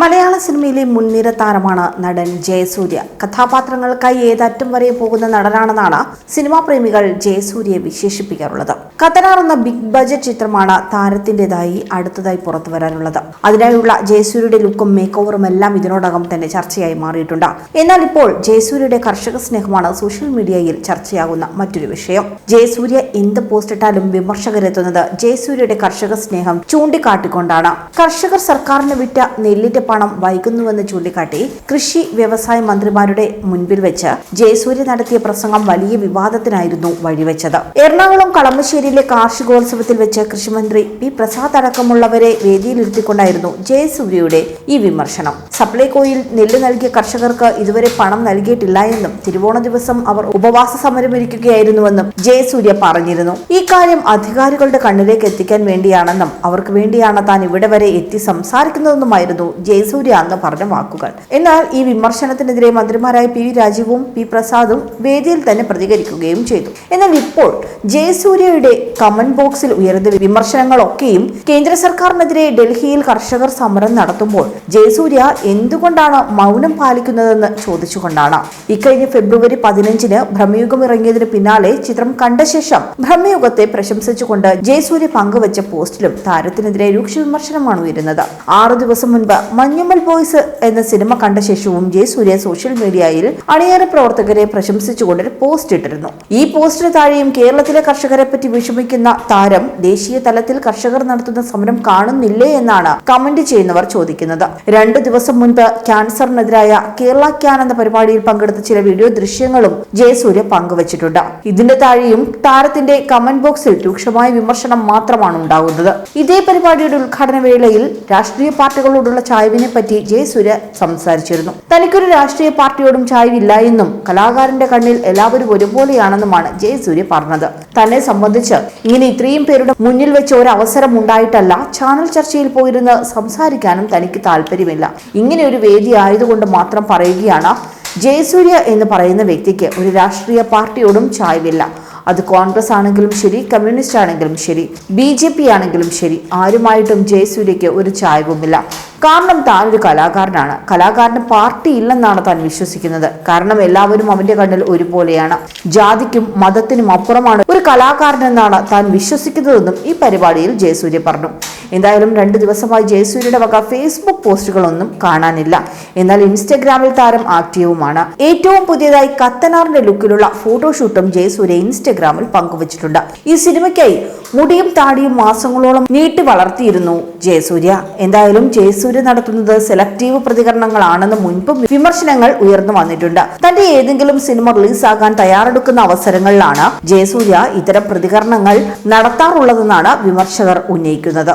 മലയാള സിനിമയിലെ മുൻനിര താരമാണ് നടൻ ജയസൂര്യ. കഥാപാത്രങ്ങൾക്കായി ഏതറ്റം വരെ പോകുന്ന നടനാണെന്നാണ് സിനിമാ പ്രേമികൾ ജയസൂര്യയെ വിശേഷിപ്പിക്കാറുള്ളത്. കത്തനാർ എന്ന ബിഗ് ബജറ്റ് ചിത്രമാണ് താരത്തിന്റെതായി അടുത്തതായി പുറത്തു വരാനുള്ളത്. അതിനായുള്ള ജയസൂര്യയുടെ ലുക്കും മേക്ക് ഓവറും എല്ലാം ഇതിനോടകം തന്നെ ചർച്ചയായി മാറിയിട്ടുണ്ട്. എന്നാൽ ഇപ്പോൾ ജയസൂര്യയുടെ കർഷക സ്നേഹമാണ് സോഷ്യൽ മീഡിയയിൽ ചർച്ചയാകുന്ന മറ്റൊരു വിഷയം. ജയസൂര്യ എന്ത് പോസ്റ്റ് ഇട്ടാലും വിമർശകരെത്തുന്നത് ജയസൂര്യയുടെ കർഷക സ്നേഹം ചൂണ്ടിക്കാട്ടിക്കൊണ്ടാണ്. കർഷകർ സർക്കാരിന് വിറ്റ നെല്ലിന്റെ പണം വൈകുന്നുവെന്ന് ചൂണ്ടിക്കാട്ടി കൃഷി വ്യവസായ മന്ത്രിമാരുടെ മുൻപിൽ വെച്ച് ജയസൂര്യ നടത്തിയ പ്രസംഗം വലിയ വിവാദത്തിനായിരുന്നു വഴിവെച്ചത്. എറണാകുളം കളമശ്ശേരിയിലെ കാർഷികോത്സവത്തിൽ വെച്ച് കൃഷിമന്ത്രി പി പ്രസാദ് അടക്കമുള്ളവരെ വേദിയിലിരുത്തിക്കൊണ്ടായിരുന്നു ജയസൂര്യയുടെ ഈ വിമർശനം. സപ്ലൈകോയിൽ നെല്ല് നൽകിയ കർഷകർക്ക് ഇതുവരെ പണം നൽകിയിട്ടില്ല എന്നും തിരുവോണ ദിവസം അവർ ഉപവാസ സമരമിരിക്കുകയായിരുന്നുവെന്നും ജയസൂര്യ പറഞ്ഞിരുന്നു. ഈ കാര്യം അധികാരികളുടെ കണ്ണിലേക്ക് എത്തിക്കാൻ വേണ്ടിയാണെന്നും അവർക്ക് വേണ്ടിയാണ് താൻ ഇവിടെ വരെ എത്തി സംസാരിക്കുന്നതെന്നുമായിരുന്നു ജയസൂര്യ അന്ന് പറഞ്ഞ വാക്കുകൾ. എന്നാൽ ഈ വിമർശനത്തിനെതിരെ മന്ത്രിമാരായ പി വി രാജീവും പി പ്രസാദും വേദിയിൽ തന്നെ പ്രതികരിക്കുകയും ചെയ്തു. എന്നാൽ ഇപ്പോൾ ജയസൂര്യയുടെ കമന്റ് ബോക്സിൽ ഉയർന്ന വിമർശനങ്ങളൊക്കെയും കേന്ദ്ര സർക്കാരിനെതിരെ ഡൽഹിയിൽ കർഷകർ സമരം നടത്തുമ്പോൾ ജയസൂര്യ എന്തുകൊണ്ടാണ് മൗനം പാലിക്കുന്നതെന്ന് ചോദിച്ചുകൊണ്ടാണ്. ഇക്കഴിഞ്ഞ ഫെബ്രുവരി പതിനഞ്ചിന് ഭ്രമയുഗം ഇറങ്ങിയതിന് പിന്നാലെ ചിത്രം കണ്ട ശേഷം ഭ്രമയുഗത്തെ പ്രശംസിച്ചുകൊണ്ട് ജയസൂര്യ പങ്കുവച്ച പോസ്റ്റിലും താരത്തിനെതിരെ രൂക്ഷ വിമർശനമാണ് ഉയരുന്നത്. ആറു ദിവസം മുൻപ് മഞ്ഞുമൽ ബോയ്സ് എന്ന സിനിമ കണ്ട ശേഷവും ജയസൂര്യ സോഷ്യൽ മീഡിയയിൽ അണിയറ പ്രവർത്തകരെ പ്രശംസിച്ചുകൊണ്ട് ഒരു പോസ്റ്റ് ഇട്ടിരുന്നു. ഈ പോസ്റ്റിന് താഴെയും കേരളത്തിലെ കർഷകരെ പറ്റി വിഷമിക്കുന്ന താരം ദേശീയ തലത്തിൽ കർഷകർ നടത്തുന്ന സമരം കാണുന്നില്ലേ എന്നാണ് കമന്റ് ചെയ്യുന്നവർ ചോദിക്കുന്നത്. രണ്ടു ദിവസം മുൻപ് ക്യാൻസറിനെതിരായ കേരള ക്യാൻ എന്ന പരിപാടിയിൽ പങ്കെടുത്ത ചില വീഡിയോ ദൃശ്യങ്ങളും ജയസൂര്യ പങ്കുവച്ചിട്ടുണ്ട്. ഇതിന്റെ താഴെയും താരത്തിന്റെ കമന്റ് ബോക്സിൽ രൂക്ഷമായ വിമർശനം മാത്രമാണ് ഉണ്ടാകുന്നത്. ഇതേ പരിപാടിയുടെ ഉദ്ഘാടന വേളയിൽ രാഷ്ട്രീയ പാർട്ടികളോടുള്ള ചായ്വിനെ പറ്റി ജയസൂര്യ സംസാരിച്ചിരുന്നു. തനിക്കൊരു രാഷ്ട്രീയ പാർട്ടിയോടും ചായ്വില്ല എന്നും കലാകാരന്റെ കണ്ണിൽ എല്ലാവരും ഒരുപോലെയാണെന്നുമാണ് ജയസൂര്യ പറഞ്ഞത്. തന്നെ സംബന്ധിച്ച് ഇങ്ങനെ ഇത്രയും പേരുടെ മുന്നിൽ വെച്ച ഒരു അവസരം ഉണ്ടായിട്ടല്ല ചാനൽ ചർച്ചയിൽ പോയിരുന്ന് സംസാരിക്കാനും തനിക്ക് താല്പര്യമില്ല. ഇങ്ങനെ ഒരു വേദി ആയതുകൊണ്ട് മാത്രം പറയുകയാണ് ജയസൂര്യ എന്ന് പറയുന്ന വ്യക്തിക്ക് ഒരു രാഷ്ട്രീയ പാർട്ടിയോടും ചായ്വില്ല. അത് കോൺഗ്രസ് ആണെങ്കിലും ശരി കമ്മ്യൂണിസ്റ്റ് ആണെങ്കിലും ശരി ബി ജെ പി ആണെങ്കിലും ശരി ആരുമായിട്ടും ജയസൂര്യയ്ക്ക് ഒരു ചായവുമില്ല. കാരണം താൻ ഒരു കലാകാരനാണ്. കലാകാരന് പാർട്ടി ഇല്ലെന്നാണ് താൻ വിശ്വസിക്കുന്നത്. കാരണം എല്ലാവരും അവന്റെ കണ്ണിൽ ഒരുപോലെയാണ്. ജാതിക്കും മതത്തിനും അപ്പുറമാണ് ഒരു കലാകാരൻ എന്നാണ് താൻ വിശ്വസിക്കുന്നതെന്നും ഈ പരിപാടിയിൽ ജയസൂര്യ പറഞ്ഞു. എന്തായാലും രണ്ട് ദിവസമായി ജയസൂര്യയുടെ വക ഫേസ്ബുക്ക് പോസ്റ്റുകളൊന്നും കാണാനില്ല. എന്നാൽ ഇൻസ്റ്റഗ്രാമിൽ താരം ആക്റ്റീവുമാണ്. ഏറ്റവും പുതിയതായി കത്തനാറിന്റെ ലുക്കിലുള്ള ഫോട്ടോഷൂട്ടും ജയസൂര്യ ഇൻസ്റ്റഗ്രാമിൽ പങ്കുവച്ചിട്ടുണ്ട്. ഈ സിനിമയ്ക്കായി മുടിയും താടിയും മാസങ്ങളോളം നീട്ടി വളർത്തിയിരുന്നു ജയസൂര്യ. എന്തായാലും ജയസൂര്യ നടത്തുന്നത് സെലക്റ്റീവ് പ്രതികരണങ്ങളാണെന്ന് മുൻപും വിമർശനങ്ങൾ ഉയർന്നു വന്നിട്ടുണ്ട്. തന്റെ ഏതെങ്കിലും സിനിമ റിലീസാകാൻ തയ്യാറെടുക്കുന്ന അവസരങ്ങളിലാണ് ജയസൂര്യ ഇത്തരം പ്രതികരണങ്ങൾ നടത്താറുള്ളതെന്നാണ് വിമർശകർ ഉന്നയിക്കുന്നത്.